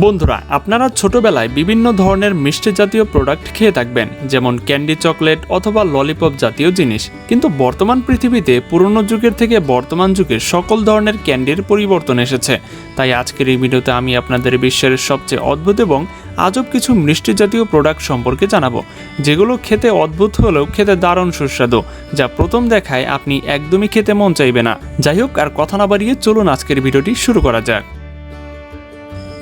বন্ধুরা, আপনারা ছোটবেলায় বিভিন্ন ধরনের মিষ্টি জাতীয় প্রোডাক্ট খেয়ে থাকবেন, যেমন ক্যান্ডি চকলেট অথবা ললিপপ জাতীয় জিনিস। কিন্তু বর্তমান পৃথিবীতে পুরনো যুগের থেকে বর্তমান যুগে সকল ধরনের ক্যান্ডির পরিবর্তন এসেছে। তাই আজকের এই ভিডিওতে আমি আপনাদের বিশ্বের সবচেয়ে অদ্ভুত এবং আজব কিছু মিষ্টি জাতীয় প্রোডাক্ট সম্পর্কে জানাব, যেগুলো খেতে অদ্ভুত হলেও খেতে দারুণ সুস্বাদু, যা প্রথম দেখায় আপনি একদমই খেতে মন চাইবে না। যাই হোক, আর কথা না বাড়িয়ে চলুন আজকের ভিডিওটি শুরু করা যাক।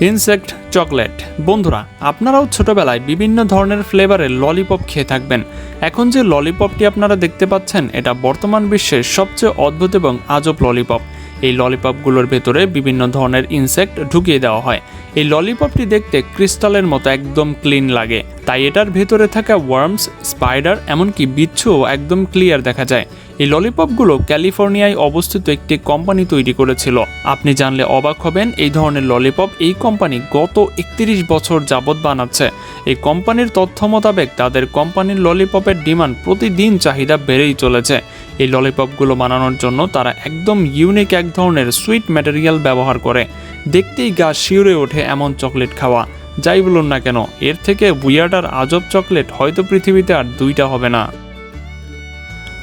Insect chocolate. বন্ধুরা, আপনারাও ছোটবেলায় বিভিন্ন ধরনের ফ্লেভারের ললিপপ খেয়ে থাকবেন। এখন যে ললিপপটি আপনারা দেখতে পাচ্ছেন, এটা বর্তমান বিশ্বের সবচেয়ে অদ্ভুত এবং আজব ললিপপ। এই ললিপপগুলোর ভেতরে বিভিন্ন ধরনের ইনসেক্ট ঢুকিয়ে দেওয়া হয়। এই ললিপপটি দেখতে ক্রিস্টালের মতো একদম ক্লিন লাগে। তাই এটার ভেতরে থাকা ওয়ার্মস স্পাইডার এমনকি বিচ্ছুও একদম ক্লিয়ার দেখা যায়। এই ললিপপগুলো ক্যালিফোর্নিয়ায় অবস্থিত একটি কোম্পানি তৈরি করেছিল। আপনি জানলে অবাক হবেন, এই ধরনের ললিপপ এই কোম্পানি গত একত্রিশ বছর যাবৎ বানাচ্ছে। এই কোম্পানির তথ্য মোতাবেক তাদের কোম্পানির ললিপপের ডিমান্ড প্রতিদিন চাহিদা বেড়েই চলেছে। এই ললিপপগুলো বানানোর জন্য তারা একদম ইউনিক এক ধরনের সুইট ম্যাটেরিয়াল ব্যবহার করে। দেখতেই গা শিউরে ওঠে এমন চকলেট খাওয়া। যাই বলুন না কেন, এর থেকে বুয়ার্ড আজব চকলেট হয়তো পৃথিবীতে আর দুইটা হবে না।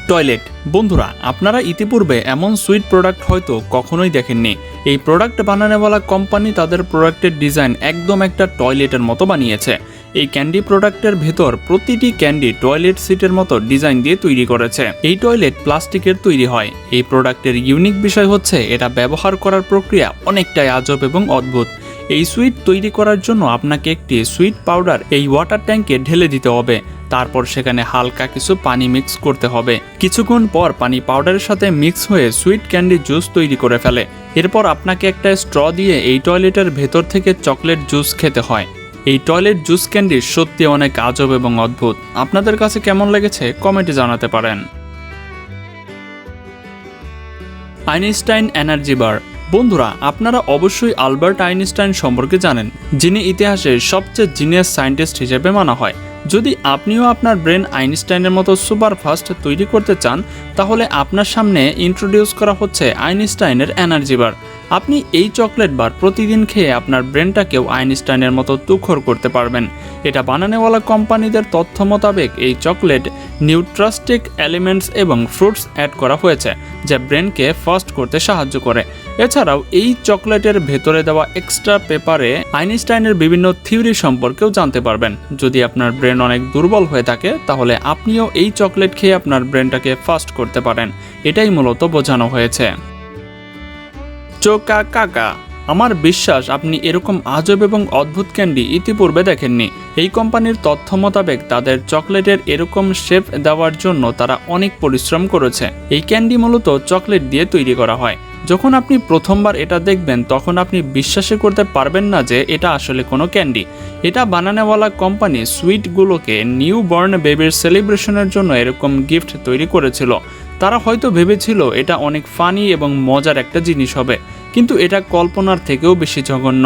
টয়লেট। বন্ধুরা, আপনারা ইতিপূর্বে এমন সুইট প্রোডাক্ট হয়তো কখনোই দেখেননি। এই প্রোডাক্ট বানানোওয়ালা কোম্পানি তাদের প্রোডাক্টের ডিজাইন একদম একটা টয়লেটের মতো বানিয়েছে। এই ক্যান্ডি প্রোডাক্টের ভেতর প্রতিটি ক্যান্ডি টয়লেট সিটের মতো ডিজাইন দিয়ে তৈরি করেছে। এই টয়লেট প্লাস্টিকের তৈরি হয়। এই প্রোডাক্টের ইউনিক বিষয় হচ্ছে, এটা ব্যবহার করার প্রক্রিয়া অনেকটাই আজব এবং অদ্ভুত। এই সুইট তৈরি করার জন্য আপনাকে একটি সুইট পাউডার এই ওয়াটার ট্যাঙ্কে ঢেলে দিতে হবে। তারপর সেখানে হালকা কিছু পানি মিক্স করতে হবে। কিছুক্ষণ পর পানি পাউডারের সাথে মিক্স হয়ে সুইট ক্যান্ডি জুস তৈরি করে ফেলে। এরপর আপনাকে একটা স্ট্র দিয়ে এই টয়লেটের ভেতর থেকে চকলেট জুস খেতে হয়। এই টয়লেট জুস ক্যান্ডি সত্যি অনেক আজব এবং অদ্ভুত। আপনাদের কাছে কেমন লেগেছে কমেন্টে জানাতে পারেন। Einstein energy bar. বন্ধুরা, আপনারা অবশ্যই আলবার্ট আইনস্টাইন সম্পর্কে জানেন, যিনি ইতিহাসের সবচেয়ে জিনিয়াস সায়েন্টিস্ট হিসেবে মানা হয়। যদি আপনিও আপনার ব্রেন আইনস্টাইনের মতো সুপার ফাস্ট তৈরি করতে চান, তাহলে আপনার সামনে ইন্ট্রোডিউস করা হচ্ছে আইনস্টাইনের এনার্জি বার। আপনি এই চকলেট বার প্রতিদিন খেয়ে আপনার ব্রেনটাকেও আইনস্টাইনের মতো তুখর করতে পারবেন। এটা বানানোওয়ালা কোম্পানিদের তথ্য মোতাবেক এই চকলেট নিউট্রাস্টিক এলিমেন্টস এবং ফ্রুটস অ্যাড করা হয়েছে, যা ব্রেনকে ফাস্ট করতে সাহায্য করে। এছাড়াও এই চকলেটের ভেতরে দেওয়া এক্সট্রা পেপারে আইনস্টাইনের বিভিন্ন থিওরি সম্পর্কেও জানতে পারবেন। যদি আপনার ব্রেন অনেক দুর্বল হয়ে থাকে, তাহলে আপনিও এই চকলেট খেয়ে আপনার ব্রেনটাকে ফাস্ট করতে পারেন। এটাই মূলত বোঝানো হয়েছে। চোকা কাকা আমার বিশ্বাস, আপনি এরকম আজব এবং অদ্ভুত ক্যান্ডি ইতিপূর্বে দেখেননি। এই কোম্পানির তথ্য মোতাবেক তাদের চকলেটের এরকম শেপ দেওয়ার জন্য তারা অনেক পরিশ্রম করেছে। এই ক্যান্ডি মূলত চকলেট দিয়ে তৈরি করা হয়। যখন আপনি প্রথমবার এটা দেখবেন, তখন আপনি বিশ্বাসই করতে পারবেন না যে এটা আসলে কোনো ক্যান্ডি। এটা বানানোওয়ালা কোম্পানি সুইটগুলোকে নিউ বর্ন বেবির সেলিব্রেশনের জন্য এরকম গিফট তৈরি করেছিল। তারা হয়তো ভেবেছিল এটা অনেক ফানি এবং মজার একটা জিনিস হবে, কিন্তু এটা কল্পনার থেকেও বেশি জঘন্য।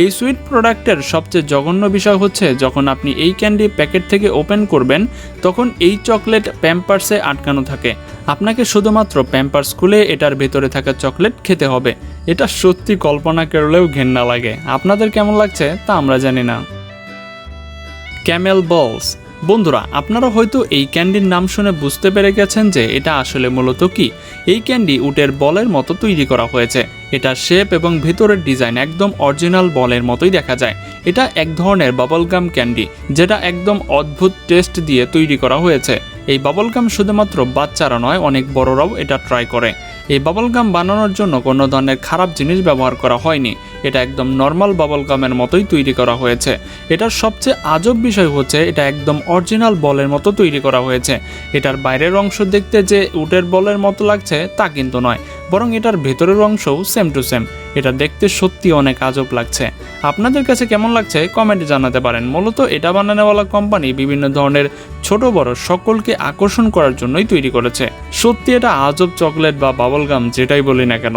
এই সুইট প্রোডাক্টের সবচেয়ে জঘন্য বিষয় হচ্ছে যখন আপনি এই ক্যান্ডি প্যাকেট থেকে ওপেন করবেন, তখন এই চকলেট প্যাম্পার্সে আটকানো থাকে। আপনাকে শুধুমাত্র প্যাম্পার্স খুলে এটার ভেতরে থাকা চকলেট খেতে হবে। এটা সত্যি কল্পনা করলেও ঘেন্না লাগে। আপনাদের কেমন লাগছে তা আমরা জানি না। ক্যামেল বলস বন্ধুরা, আপনারা হয়তো এই ক্যান্ডির নাম শুনে বুঝতে পেরে গেছেন যে এটা আসলে মূলত কি। এই ক্যান্ডি উটের বলের মতো তৈরি করা হয়েছে। এটা শেপ এবং ভেতরের ডিজাইন একদম অরিজিনাল বলের মতোই দেখা যায়। এটা এক ধরনের বাবলগাম ক্যান্ডি, যেটা একদম অদ্ভুত টেস্ট দিয়ে তৈরি করা হয়েছে। এই বাবলগাম শুধুমাত্র বাচ্চারা নয়, অনেক বড়রাও এটা ট্রাই করে। এই বাবল বাবলগাম বানানোর জন্য কোনো ধরনের খারাপ জিনিস ব্যবহার করা হয়নি। এটা একদম নর্মাল বাবলগামের মতোই তৈরি করা হয়েছে। এটার সবচেয়ে আজব বিষয় হচ্ছে, এটা একদম অরিজিনাল বলের মতো তৈরি করা হয়েছে। এটার বাইরের অংশ দেখতে যে উটের বলের মতো লাগছে, তা কিন্তু নয়। বরং এটার ভেতরের অংশও সেম টু সেম এটা দেখতে সত্যি অনেক আজব লাগছে। আপনাদের কাছে কেমন লাগছে? কমেন্টে জানাতে পারেন। মূলত এটা বানানোওয়ালা কোম্পানি বিভিন্ন ধরনের ছোট বড় সকলকে আকর্ষণ করার জন্যই তৈরি করেছে। সত্যি এটা আজব চকলেট বা বাবলগাম যেটাই বলি না কেন।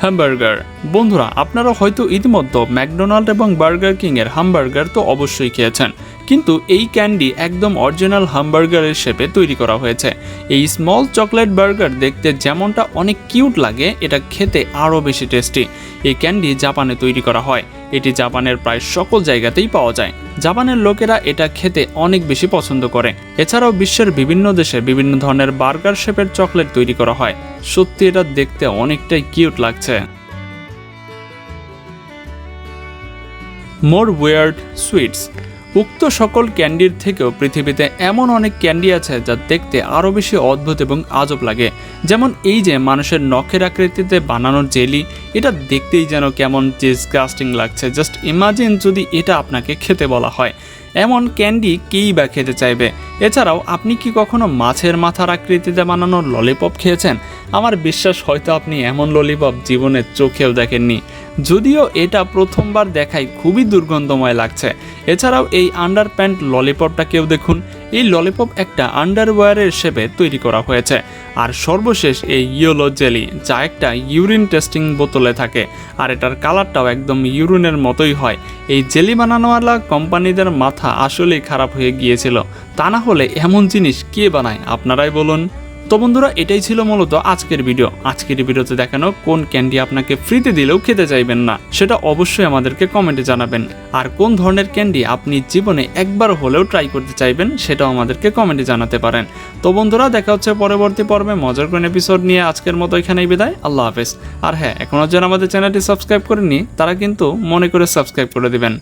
হ্যামবার্গার বন্ধুরা, আপনারা হয়তো ইতিমধ্যে ম্যাকডোনাল্ড এবং বার্গার কিং এর হামবার্গার তো অবশ্যই খেয়েছেন। কিন্তু এই ক্যান্ডি একদম অরিজিনাল হামবার্গারের শেপে তৈরি করা হয়েছে। এই স্মল চকলেট বার্গার দেখতে যেমনটা অনেক কিউট লাগে, এটা খেতে আরও বেশি টেস্টি। এই ক্যান্ডি জাপানে তৈরি করা হয়। এটি জাপানের প্রায় সকল জায়গাতেই পাওয়া যায়। জাপানের লোকেরা এটা খেতে অনেক বেশি পছন্দ করে। এছাড়াও বিশ্বের বিভিন্ন দেশে বিভিন্ন ধরনের বার্গার শেপের চকলেট তৈরি করা হয়। সত্যি এটা দেখতে অনেকটাই কিউট লাগছে। More word sweets. উক্ত সকল ক্যান্ডির থেকেও পৃথিবীতে এমন অনেক ক্যান্ডি আছে যা দেখতে আরও বেশি অদ্ভুত এবং আজব লাগে। যেমন এই যে মানুষের নখের আকৃতিতে বানানোর জেলি, এটা দেখতেই যেন কেমন ডিসগাস্টিং লাগছে। জাস্ট ইমাজিন যদি এটা আপনাকে খেতে বলা হয়। এমন ক্যান্ডি কেই বা খেতে চাইবে? এছাড়াও, আপনি কি কখনো মাছের মাথার আকৃতিতে বানানো ললিপপ খেয়েছেন? আমার বিশ্বাস হয়তো আপনি এমন ললিপপ জীবনের চোখেও দেখেননি। যদিও এটা প্রথমবার দেখায় খুবই দুর্গন্ধময় লাগছে। এছাড়াও, এই আন্ডার প্যান্ট ললিপপটা কেউ দেখুন। এই ললিপপ একটা আন্ডারওয়্যারের শেপে তৈরি করা হয়েছে। আর সর্বশেষ এই ইয়েলো জেলি যা একটা ইউরিন টেস্টিং বোতলে থাকে, আর এটার কালারটাও একদম ইউরিনের মতোই হয়। এই জেলি বানানোওয়ালা কোম্পানিদের মাথা আসলেই খারাপ হয়ে গিয়েছিল। তা না হলে এমন জিনিস কে বানায়? আপনারাই বলুন। তো বন্ধুরা, এটাই ছিল মূলত আজকের ভিডিও আজকের ভিডিওতে দেখানো কোন ক্যান্ডি আপনাকে ফ্রিতে দিলেও খেতে চাইবেন না, সেটা অবশ্যই আমাদেরকে কমেন্টে জানাবেন। আর কোন ধরনের ক্যান্ডি আপনি জীবনে একবার হলেও ট্রাই করতে চাইবেন, সেটাও আমাদেরকে কমেন্টে জানাতে পারেন। তো বন্ধুরা, দেখা হচ্ছে পরবর্তী পর্বে, মজার কোন এপিসোড নিয়ে আজকের মতো এখানেই বিদায়, আল্লাহ হাফেজ। আর হ্যাঁ এখনও যারা আমাদের চ্যানেলটি সাবস্ক্রাইব করেননি, তারা কিন্তু মনে করে সাবস্ক্রাইব করে দিবেন।